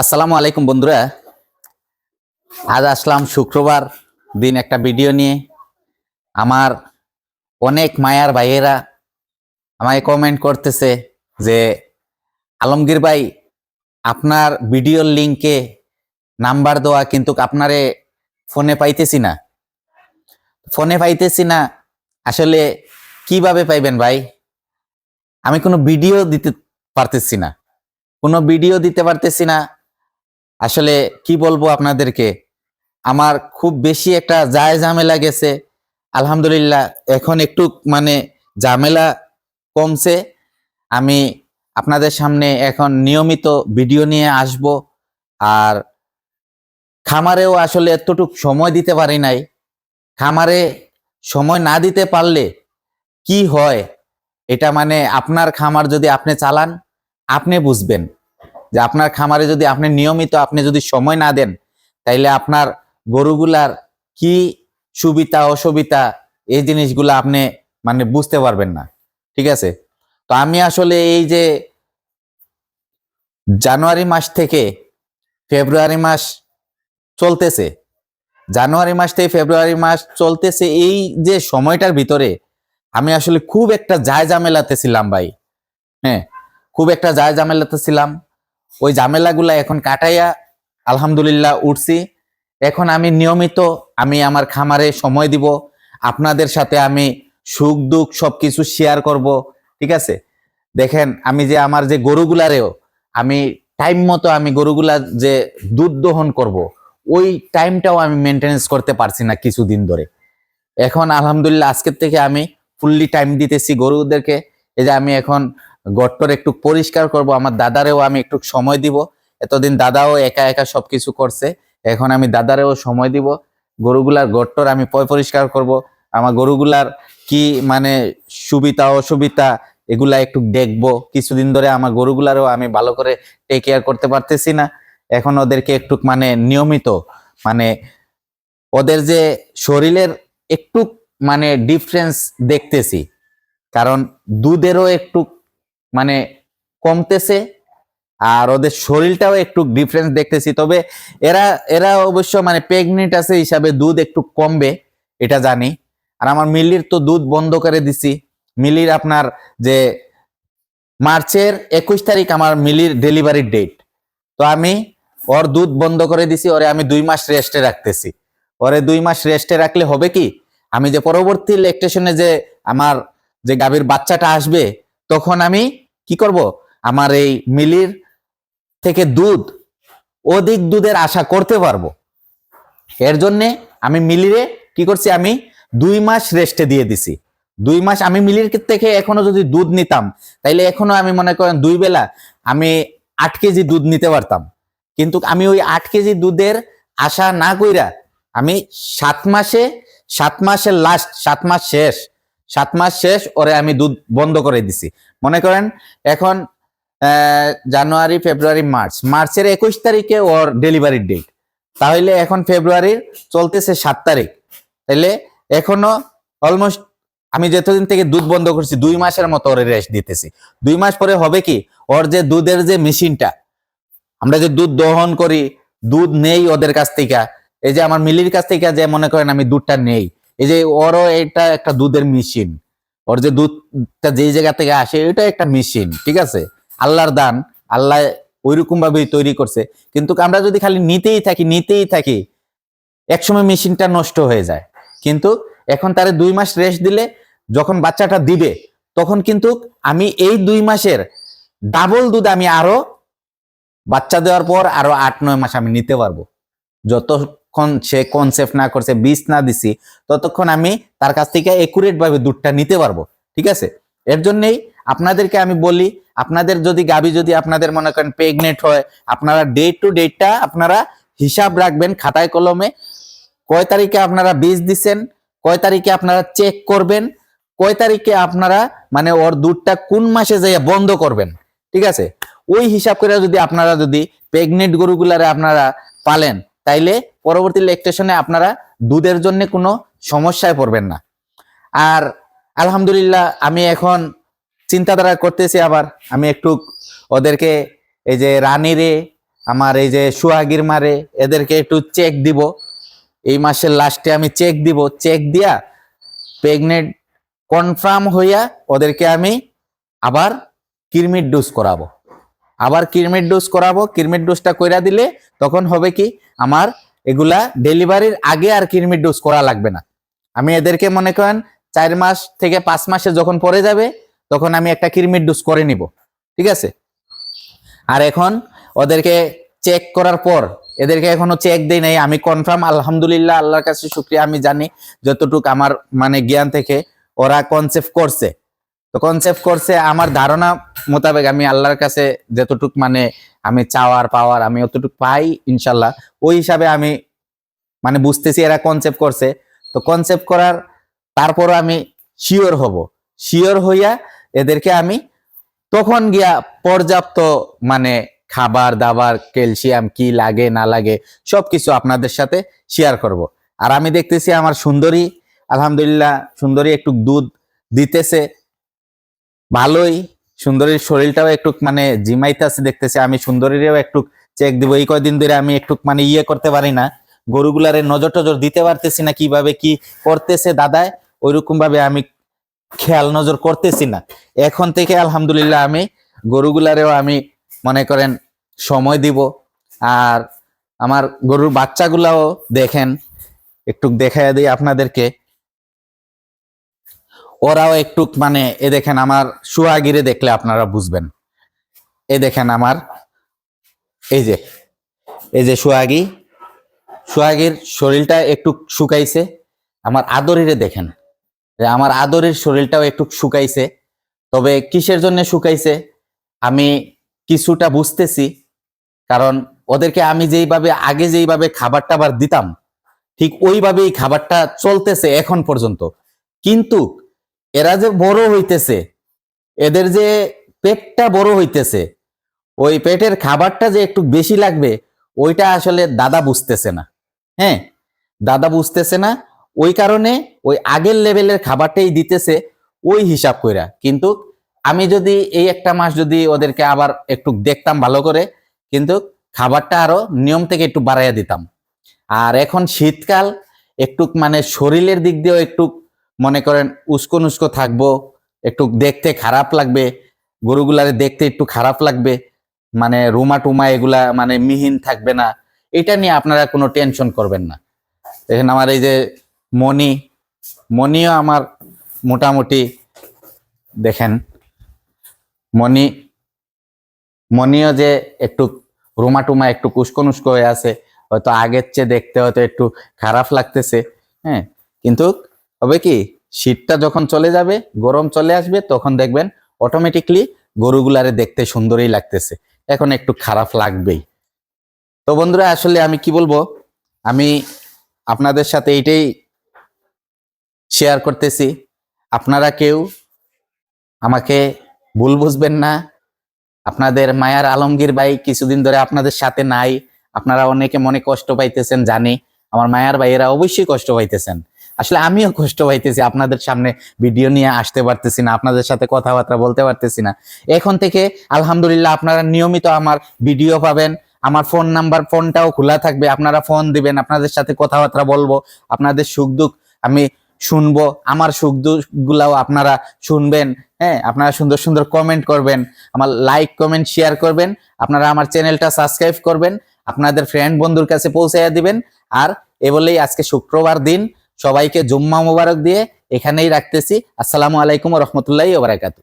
আসসালামু আলাইকুম বন্ধুরা। আজ আসলাম শুক্রবার দিন একটা ভিডিও নিয়ে। আমার অনেক মায়ার ভাইয়েরা আমায় কমেন্ট করতেছে যে, আলমগীর ভাই, আপনার ভিডিওর লিঙ্কে নাম্বার দেওয়া কিন্তু আপনারে ফোনে পাইতেছি না। ফোনে পাইতেছি না, আসলে কীভাবে পাইবেন ভাই? আমি কোনো ভিডিও দিতে পারতেছি না। কোনো ভিডিও দিতে পারতেছি না আসলে কি বলব আপনাদেরকে? আমার খুব বেশি একটা যায় ঝামেলা গেছে। আলহামদুলিল্লাহ, এখন একটু মানে ঝামেলা কমছে। আমি আপনাদের সামনে এখন নিয়মিত ভিডিও নিয়ে আসব। আর খামারেও আসলে এতটুক সময় দিতে পারি নাই। খামারে সময় না দিতে পারলে কি হয়? এটা মানে আপনার খামার যদি আপনি চালান, আপনি বুঝবেন। যে আপনার খামারে যদি আপনি নিয়মিত, আপনি যদি সময় না দেন, তাইলে আপনার গরুগুলার কি সুবিধা, অসুবিধা, এই জিনিসগুলো আপনি মানে বুঝতে পারবেন না। ঠিক আছে? তো আমি আসলে এই যে জানুয়ারি মাস থেকে ফেব্রুয়ারি মাস চলতেছে, জানুয়ারি মাস থেকে ফেব্রুয়ারি মাস চলতেছে এই যে সময়টার ভিতরে আমি আসলে খুব একটা যায় ঝামেলাতে ছিলাম ভাই। হ্যাঁ খুব একটা যায় ঝামেলাতে ছিলাম। ওই ঝামেলাগুলা এখন কাটাইয়া আলহামদুলিল্লাহ উঠছি। এখন আমি নিয়মিত আমি আমার খামারে সময় দিব, আপনাদের সাথে আমি সুখ দুঃখ সবকিছু শেয়ার করব, ঠিক আছে? দেখেন, আমি যে আমার যে গরুগুলারেও আমি টাইম মতো আমি গরুগুলা যে দুধ দহন করব, ওই টাইমটাও আমি মেনটেনেন্স করতে পারছি না কিছুদিন ধরে। এখন আলহামদুলিল্লাহ আজকের থেকে আমি ফুললি টাইম দিতেছি গরুদেরকে। এই যে আমি এখন গট্টর একটু পরিষ্কার করব। আমার দাদারেও আমি একটু সময় দিব। এতদিন দাদাও একা একা সব কিছু করছে। এখন আমি দাদারেও সময় দিব। গরুগুলার গট্টর আমি পয় পরিষ্কার করব। আমার গরুগুলার কি মানে সুবিধা, অসুবিধা, এগুলা একটু দেখব। কিছুদিন ধরে আমার গরুগুলারও আমি ভালো করে টেক কেয়ার করতে পারতেছি না। এখন ওদেরকে একটু মানে নিয়মিত মানে ওদের যে শরীরের একটু মানে ডিফারেন্স দেখতেছি। কারণ দুধেরও একটু মানে কমতেছে, আর ওদের শরীরটাও একটু ডিফারেন্স দেখতেছি। তবে এরা এরা অবশ্য মানে প্রেগনেন্ট আছে হিসাবে দুধ একটু কমবে, এটা জানি। আর আমার মিলির তো দুধ বন্ধ করে দিছি। মিলির আপনার যে মার্চের একুশ তারিখ আমার মিলির ডেলিভারির ডেট তো আমি ওর দুধ বন্ধ করে দিছি, ওরে আমি দুই মাস রেস্টে রাখতেছি। ওরে দুই মাস রেস্টে রাখলে হবে কি? আমি যে পরবর্তী লেকটেশনে যে আমার যে গাভীর বাচ্চাটা আসবে তখন আমি কি করব? আমার এই মিলির থেকে দুধ, অধিক দুধের আশা করতে পারব। এর জন্যে আমি মিলিরে কি করছি? আমি দুই মাস রেস্টে দিয়ে দিছি। দুই মাস আমি মিলির থেকে এখনও যদি দুধ নিতাম, তাইলে এখনও আমি মনে করেন দুই বেলা আমি আট কেজি দুধ নিতে পারতাম। কিন্তু আমি ওই আট কেজি দুধের আশা না কইরা আমি সাত মাসে, সাত মাসের লাস্ট সাত মাস শেষ সাত মাস শেষ, ওরে আমি দুধ বন্ধ করে দিছি। মনে করেন, এখন জানুয়ারি, ফেব্রুয়ারি, মার্চ। মার্চের একুশ তারিখে ওর ডেলিভারির ডেট। তাহলে এখন ফেব্রুয়ারির চলতেছে সাত তারিখ। তাহলে এখনও অলমোস্ট, আমি যতদিন থেকে দুধ বন্ধ করছি, দুই মাসের মতো ওর রেস্ট দিতেছি। দুই মাস পরে হবে কি, ওর যে দুধের যে মেশিনটা, আমরা যে দুধ দহন করি, দুধ নেই ওদের কাছ থেকে। এই যে আমার মিলির কাছ থেকে যে মনে করেন আমি দুধটা নেই। এই যে ওরও এটা একটা দুধের মেশিন ওর যে দুধটা যেই জায়গা থেকে আসে, এটা একটা মেশিন ঠিক আছে? আল্লাহর দান, আল্লাহ ওইরকম ভাবেই তৈরি করছে। কিন্তু আমরা যদি খালি নিতেই থাকি নিতেই থাকি, একসময় মেশিনটা নষ্ট হয়ে যায়। কিন্তু এখন তারে দুই মাস রেস্ট দিলে, যখন বাচ্চাটা দিবে, তখন কিন্তু আমি এই দুই মাসের ডাবল দুধ আমি আরও বাচ্চা দেওয়ার পর আরও আট, নয় মাস আমি নিতে পারব। যতক্ষণ সে কনসেপ্ট না করছে, বীজ না দিছি, ততক্ষণ আমি তার কাছ থেকে ভাবে দুধটা নিতে পারব, ঠিক আছে? এর জন্যই আপনাদেরকে আমি বলি, আপনাদের যদি গাবি যদি আপনাদের মনে করেন প্রেগনেন্ট হয়, আপনারা ডে টু ডেটটা আপনারা হিসাব রাখবেন খাতায় কলমে, কয় তারিখে আপনারা বীজ দিছেন, কয় তারিখে আপনারা চেক করবেন, কয় তারিখে আপনারা মানে ওর দুধটা কোন মাসে যাইয়া বন্ধ করবেন, ঠিক আছে? ওই হিসাব করে যদি আপনারা যদি প্রেগনেন্ট গরুগুলারে আপনারা পালেন, তাইলে পরবর্তী লেকটেশনে আপনারা দুধের জন্য কোনো সমস্যায় পড়বেন না। আর আলহামদুলিল্লাহ আমি এখন চিন্তাধারা করতেছি আবার। আমি একটু ওদেরকে এই যে রানীরে আমার এই যে সুহাগির মারে এদেরকে একটু চেক দিব। এই মাসের লাস্টে আমি চেক দিব। চেক দিয়া প্রেগনেন্ট কনফার্ম হইয়া ওদেরকে আমি আবার কিরমিট ডোজ করাবো। আবার কিরমিট ডোজ করাবো। কিরমিট ডোজটা কইরা দিলে তখন হবে কি? আমার এগুলা ডেলিভারির আগে আর কিরমির ডোজ করা লাগবে না। আমি এদেরকে মনে করেন চার মাস থেকে পাঁচ মাসে যখন পরে যাবে, তখন আমি একটা কিরমির ডোজ করে নিব। ঠিক আছে? আর এখন ওদেরকে চেক করার পর, এদেরকে এখনও চেক দেই নাই, আমি কনফার্ম আলহামদুলিল্লাহ, আল্লাহর কাছে শুক্রিয়া, আমি জানি যতটুকু আমার মানে জ্ঞান থেকে ওরা কনসেপ্ট করছে। তো কনসেপ্ট করছে, আমার ধারণা মোতাবেক আমি আল্লাহর কাছে যতটুক মানে আমি চাওয়ার পাওয়ার আমি অতটুকু পাই, ইনশাল্লাহ। ওই হিসাবে আমি মানে বুঝতেছি এরা কনসেপ্ট করছে। তো কনসেপ্ট করার তারপরও আমি শিওর হব। শিওর হইয়া এদেরকে আমি তখন গিয়া পর্যাপ্ত মানে খাবার, দাবার, ক্যালসিয়াম কি লাগে, না লাগে সব কিছু আপনাদের সাথে শেয়ার করব। আর আমি দেখতেছি আমার সুন্দরী, আলহামদুলিল্লাহ সুন্দরী একটু দুধ দিতেছে। ভালোই। সুন্দরীর শরীরটাও একটু মানে জিমাইতেছে দেখতেছি, আমি সুন্দরীরও একটু চেক দিব। এই কয়দিন ধরে আমি একটু মানে ইয়ে করতে পারি না। গরুগুলারে নজর টজর দিতে পারতেছি না কীভাবে কি করতেছে দাদায় ওইরকম ভাবে আমি খেয়াল নজর করতেছি না। এখন থেকে আলহামদুলিল্লাহ আমি গরুগুলারেও আমি মনে করেন সময় দিব। আর আমার গরুর বাচ্চাগুলাও দেখেন, একটু দেখাই দিই আপনাদেরকে। ওরাও একটু মানে এ দেখেন আমার সুয়াগিরে দেখলে আপনারা বুঝবেন। এ দেখেন আমার, এই যে এই যে সুয়াগি সুয়াগির শরীরটা একটু শুকাইছে। আমার আদরিরে দেখেন আমার আদরের শরীরটাও একটু শুকাইছে। তবে কিসের জন্য শুকাইছে? আমি কিছুটা বুঝতেছি, কারণ ওদেরকে আমি যেইভাবে, আগে যেইভাবে খাবার টাবার দিতাম, ঠিক ওইভাবেই খাবারটা চলতেছে এখন পর্যন্ত। কিন্তু এরা যে বড় হইতেছে, এদের যে পেটটা বড় হইতেছে, ওই পেটের খাবারটা যে একটু বেশি লাগবে, ওইটা আসলে দাদা বুঝতেছে না। হ্যাঁ দাদা বুঝতেছে না, ওই কারণে ওই আগের লেভেলের খাবারটাই দিতেছে ওই হিসাব কইরা। কিন্তু আমি যদি এই একটা মাস যদি ওদেরকে আবার একটু দেখতাম ভালো করে, কিন্তু খাবারটা আরও নিয়ম থেকে একটু বাড়াইয়া দিতাম। আর এখন শীতকাল, একটু মানে শরীরের দিক দিয়েও একটু মনে করেন উস্কো নুস্কো থাকব, একটু দেখতে খারাপ লাগবে, গরুগুলারে দেখতে একটু খারাপ লাগবে মানে রুমা টুমা এগুলা মানে মিহিন থাকবে না, এটা নিয়ে আপনারা কোনো টেনশন করবেন না। দেখেন আমার এই যে মণি, মণিও আমার মোটামুটি, দেখেন, মণি, মণিও যে একটু রুমা টুমা একটু কুস্কো নুস্কো হয়ে আছে, হয়তো আগের চেয়ে দেখতে হয়তো একটু খারাপ লাগতেছে হ্যাঁ কিন্তু হবে কি? শীতটা যখন চলে যাবে, গরম চলে আসবে, তখন দেখবেন অটোমেটিকলি গরুগুলারে দেখতে সুন্দরই লাগতেছে। এখন একটু খারাপ লাগবেই। তো বন্ধুরা, আসলে আমি কি বলব? আমি আপনাদের সাথে এইটাই শেয়ার করতেছি। আপনারা কেউ আমাকে ভুল বুঝবেন না। আপনাদের মায়ার আলমগীর ভাই কিছুদিন ধরে আপনাদের সাথে নাই। আপনারা অনেকে মনে কষ্ট পাইতেছেন, জানি। আমার মায়ার ভাইয়েরা অবশ্যই কষ্ট পাইতেছেন। আসলে আমিও কষ্ট পাইতেছি, আপনাদের সামনে ভিডিও নিয়ে আসতে পারতেছি না, আপনাদের সাথে কথাবার্তা বলতে পারতেছি না। এখন থেকে আলহামদুলিল্লাহ আপনারা নিয়মিত আমার ভিডিও পাবেন, আমার ফোন নাম্বার, ফোনটাও খোলা থাকবে, আপনারা ফোন দিবেন, আপনাদের সাথে কথাবার্তা বলব, আপনাদের সুখ দুঃখ আমি শুনব, আমার সুখ দুঃখগুলাও আপনারা শুনবেন হ্যাঁ আপনারা সুন্দর সুন্দর কমেন্ট করবেন, আমার লাইক কমেন্ট শেয়ার করবেন, আপনারা আমার চ্যানেলটা সাবস্ক্রাইব করবেন, আপনাদের ফ্রেন্ড বন্ধুর কাছে পৌঁছাইয়া দিবেন, আর এ বলেই আজকে শুক্রবার দিন সবাইকে জুম্মা মুবারক দিয়ে এখানেই রাখতেছি। আসসালামু আলাইকুম রহমতুল্লাহ ওবরাকাতু